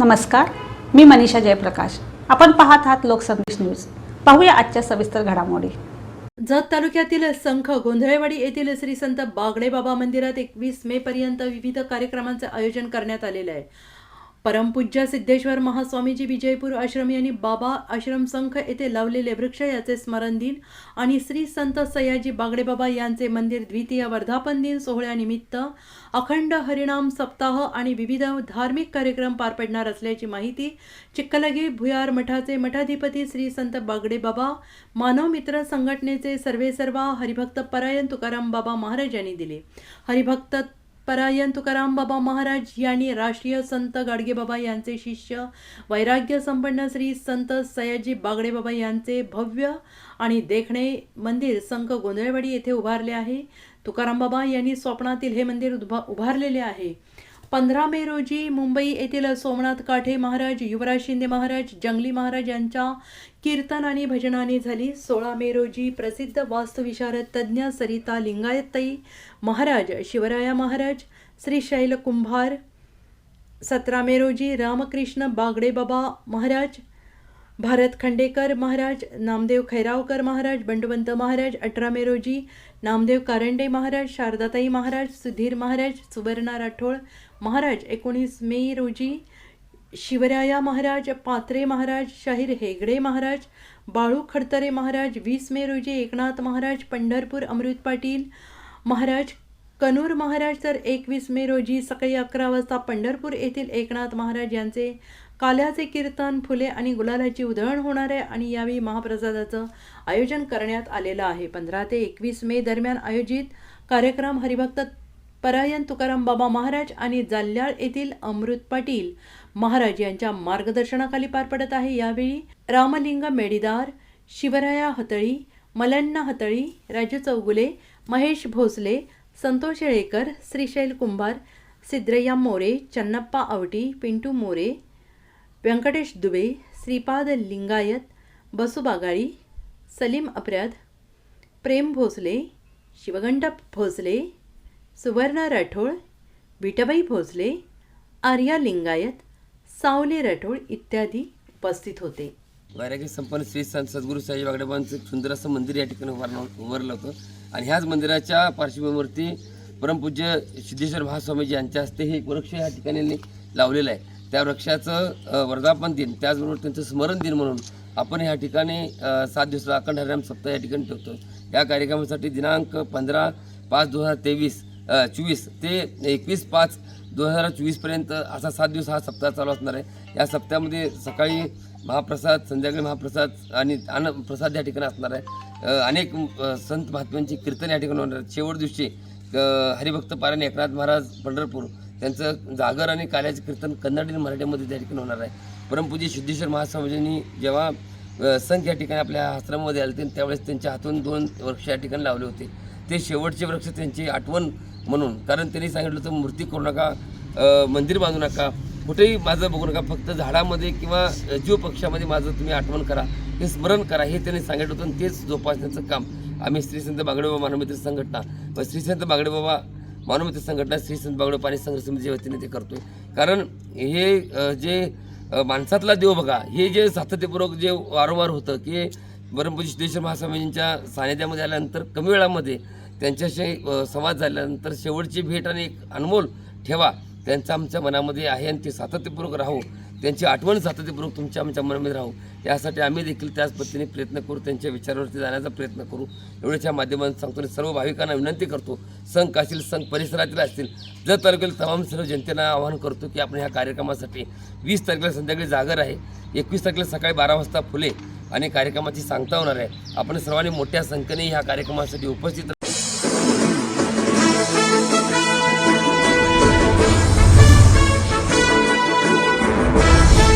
नमस्कार मी मनीषा जयप्रकाश. आपण पाहत आहात लोकसंदेश न्यूज. पाहूया आजच्या सविस्तर घडामोडी. जत तालुक्यातील संख गोंधळेवाडी येथील श्री संत बागडे बाबा मंदिरात एकवीस मे पर्यंत विविध कार्यक्रमांचे आयोजन करण्यात आलेले आहे. परमपूज्य सिद्धेश्वर महास्वामीजी विजयपूर आश्रम यांनी बाबा आश्रम संख येथे लावलेले वृक्ष याचे स्मरण दिन आणि श्री संत सयाजी बागडे बाबा यांचे मंदिर द्वितीय वर्धापन दिन सोहळ्यानिमित्त अखंड हरिणाम सप्ताह आणि विविध धार्मिक कार्यक्रम पार पडणार असल्याची माहिती चिक्कलगी भुयार मठाचे मठाधिपती श्री संत बागडे बाबा मानव मित्र संघटनेचे सर्वेसर्वा हरिभक्त परायण तुकाराम बाबा महाराज यांनी दिले. हरिभक्त परायण तुकाराम बाबा महाराज यांनी राष्ट्रीय संत गाडगेबाबा यांचे शिष्य वैराग्य संपन्न श्री संत सयाजी बागडे बाबा यांचे भव्य आणि देखणे मंदिर संख गोंधळवाडी येथे उभारले आहे. तुकाराम बाबा यांनी स्वप्नातील हे मंदिर उभा उभारलेले आहे. पंधरा मे रोजी मुंबई येथील सोमनाथ काठे महाराज युवराज शिंदे महाराज जंगली महाराज यांच्या कीर्तन आणि भजनाने झाली. सोळा मे रोजी प्रसिद्ध वास्तुविशारद तज्ज्ञ सरिता लिंगायतई महाराज शिवराया महाराज श्री शैल कुंभार सतरा मे रोजी रामकृष्ण बागडे बाबा महाराज भारत खंडेकर महाराज नामदेव खैरावकर महाराज बंडवंत महाराज अठरा मे रोजी नामदेव कारंडे महाराज शारदाताई महाराज सुधीर महाराज सुवर्णा राठोड महाराज एकोणीस मे रोजी शिवराया महाराज पात्रे महाराज शाहीर हेगडे महाराज बाळू खडतरे महाराज वीस मे रोजी एकनाथ महाराज पंढरपूर अमृत पाटील महाराज कनूर महाराज तर एकवीस मे रोजी सकाळी अकरा वाजता पंढरपूर येथील एकनाथ महाराज यांचे काल्याचे कीर्तन फुले आणि गुलालाची उधळण होणार आहे आणि यावेळी महाप्रसादाचं आयोजन करण्यात आलेलं आहे. पंधरा ते एकवीस मे दरम्यान आयोजित कार्यक्रम हरिभक्त परायण तुकाराम बाबा महाराज आणि जाल्याळ येथील अमृत पाटील महाराज यांच्या मार्गदर्शनाखाली पार पडत आहे. यावेळी रामलिंग मेडीदार शिवराया हतळी मलन्ना हतळी राजू चौगुले महेश भोसले संतोष येळेकर श्रीशैल कुंभार सिद्रय्या मोरे चन्नप्पा आवटी पिंटू मोरे व्यंकटेश दुबे श्रीपाद लिंगायत बसू बागाळी सलीम अपराध प्रेम भोसले शिवगंडप भोसले सुवर्णा राठोळ विटबाई भोसले आर्या लिंगायत सावले राठोळ इत्यादी उपस्थित होते. वैराग्य संपन्न श्री संत सद्गुरू साई वागडेबांचं एक सुंदर असं मंदिर या ठिकाणी उभारलं उभारलं होतं. आणि ह्याच मंदिराच्या पार्श्वभूमीवरती परमपूज्य सिद्धेश्वर महास्वामीजी यांच्या हस्ते हे एक वृक्ष या ठिकाणी लावलेलं आहे. त्या वृक्षाचं वर्धापन दिन त्याचबरोबर त्यांचं स्मरण दिन म्हणून आपण ह्या ठिकाणी सात दिवसाचा अखंड हरिराम सप्ताह या ठिकाणी ठेवतो. या कार्यक्रमासाठी दिनांक पंधरा पाच दोन हजार तेवीस चोवीस ते एकवीस पाच दोन हजार चोवीसपर्यंत असा सात दिवस हा सप्ताह चालू असणार आहे. या सप्त्यामध्ये सकाळी महाप्रसाद संध्याकाळी महाप्रसाद आणि अन्नप्रसाद या ठिकाणी असणार आहे. अनेक संत महात्म्यांची कीर्तन या ठिकाणी होणार आहेत. शेवट दिवशी हरिभक्त पारायण एकनाथ महाराज पंढरपूर त्यांचं जागर आणि काल्याचे कीर्तन कन्नड आणि मराठीमध्ये त्या ठिकाणी होणार आहे. परमपूज्य सिद्धेश्वर महास्वामीजींनी जेव्हा संत या ठिकाणी आपल्या आश्रमामध्ये आले होते त्यावेळेस त्यांच्या हातून दोन वृक्ष या ठिकाणी लावले होते. ते शेवटचे वृक्ष त्यांची आठवण म्हणून कारण त्यांनी सांगितलं होतं मूर्ती करू नका मंदिर बांधू नका कुठेही माझं बघू नका फक्त झाडामध्ये किंवा जीव पक्षामध्ये माझं तुम्ही आठवण करा. हे स्मरण करा हे त्यांनी सांगितलं होतं आणि तेच जोपासण्याचं काम. आम्ही श्री संत बागडेबाबा मानवमित्र संघटना व श्री संत बागडेबाबा मानवमित्र संघटना श्री संत बागडे पाणी संघ समितीच्या वतीने ते करतोय. कारण हे जे माणसातला देव बघा हे जे सातत्यपूर्वक जे वारंवार होतं की परमपूज्य सिद्धेश्वर महास्वामींच्या सानिध्यामध्ये आल्यानंतर कमी वेळामध्ये त्यांच्याशी संवाद झाल्यानंतर शेवटची भेट आणि एक अनमोल ठेवा. त्यांचं आमच्या मनामध्ये आहे आणि ते सातत्यपूर्वक राहू. त्यांची आठवण सातत्यपूर्वक तुमच्या आमच्या मनामध्ये राहू. यासाठी आम्ही देखील त्याच पद्धतीने प्रयत्न करू त्यांच्या विचारावरती जाण्याचा प्रयत्न करू. एवढ्याच्या माध्यमातून सांगतो आणि सर्व भाविकांना विनंती करतो संघ असतील संघ परिसरातील असतील जर तालुक्यातील तमाम सर्व जनतेला आवाहन करतो की आपण ह्या कार्यक्रमासाठी वीस तारखेला संध्याकाळी जागर आहे. एकवीस तारखेला सकाळी बारा वाजता फुले आणि कार्यक्रमाची सांगता होणार आहे. आपण सर्वांनी मोठ्या संख्येने ह्या कार्यक्रमासाठी उपस्थित